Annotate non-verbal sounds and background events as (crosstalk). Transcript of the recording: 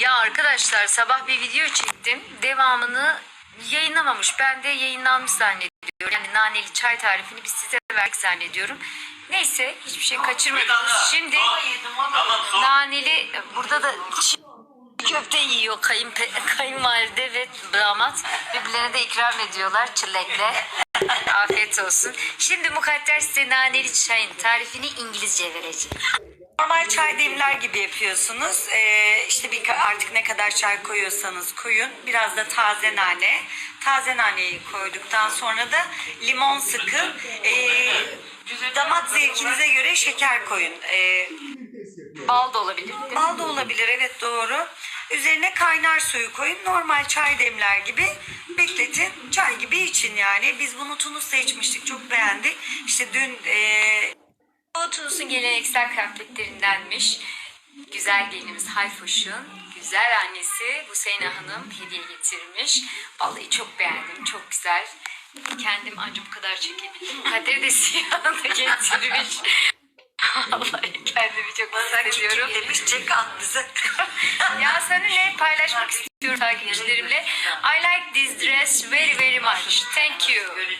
Ya arkadaşlar sabah bir video çektim. Devamını yayınlamamış. Ben de yayınlanmış zannediyorum. Yani naneli çay tarifini biz size verdik zannediyorum. Neyse hiçbir şey kaçırmadınız. Şimdi naneli burada da köfte yiyor kayınpe, kayınvalide ve damat. Birbirlerine de ikram ediyorlar çilekle. (laughs) Afiyet olsun. Şimdi mukadder size naneli çayın tarifini İngilizce vereceğim. Normal çay demler gibi yapıyorsunuz. Ee, işte bir artık ne kadar çay koyuyorsanız koyun. Biraz da taze nane. Taze naneyi koyduktan sonra da limon sıkın. Ee, damak zevkinize göre şeker koyun. Ee, Bal da olabilir değil mi? bal da olabilir evet doğru. Üzerine kaynar suyu koyun. Normal çay demler gibi bekletin. Çay gibi için yani. Biz bunu Tunus'ta içmiştik. Çok beğendik. İşte dün ee, O Tunus'un geleneksel kıyafetlerindenmiş. Güzel gelinimiz Hayfoş'un güzel annesi Hüseyna Hanım hediye getirmiş. Vallahi çok beğendim, çok güzel. Kendim ancak bu kadar çekebildim. Kadir de siyahını getirmiş. Kendimi çok hissediyorum. demiş çek bize. ya seninle paylaşmak istiyorum takipçilerimle. I like this dress very very much. Thank you.